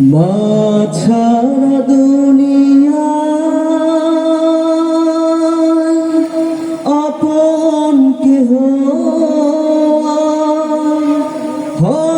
মা ছাড়া দুনিয়া আপন কেহ হয়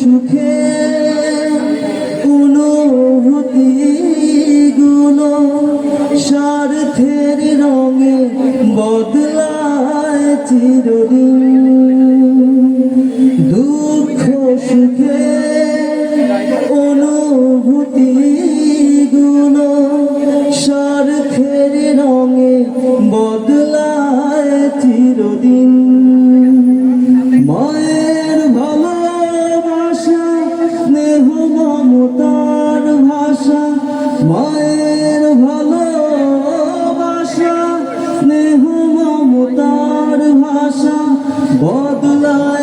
সুখে অনুভূতি গুলো স্বার্থের রঙে বদলায় চিরদিন। দুঃখ সুখে মমতার ভাষা মায়ের ভালোবাসা স্নেহ মমতার ভাষা বদলায়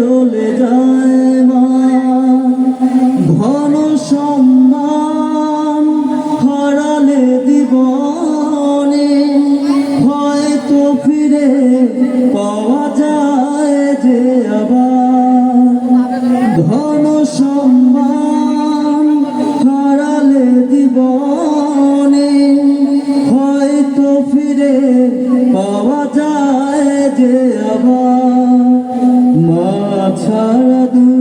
চলে যায় ধন সম্মান হারালে দিবনে হয়তো ফিরে পাওয়া যায় যে আবার। ধন সম্মান হারালে দিবনে হয়তো ফিরে পাওয়া যায় যে আবার। সারা দুনিয়া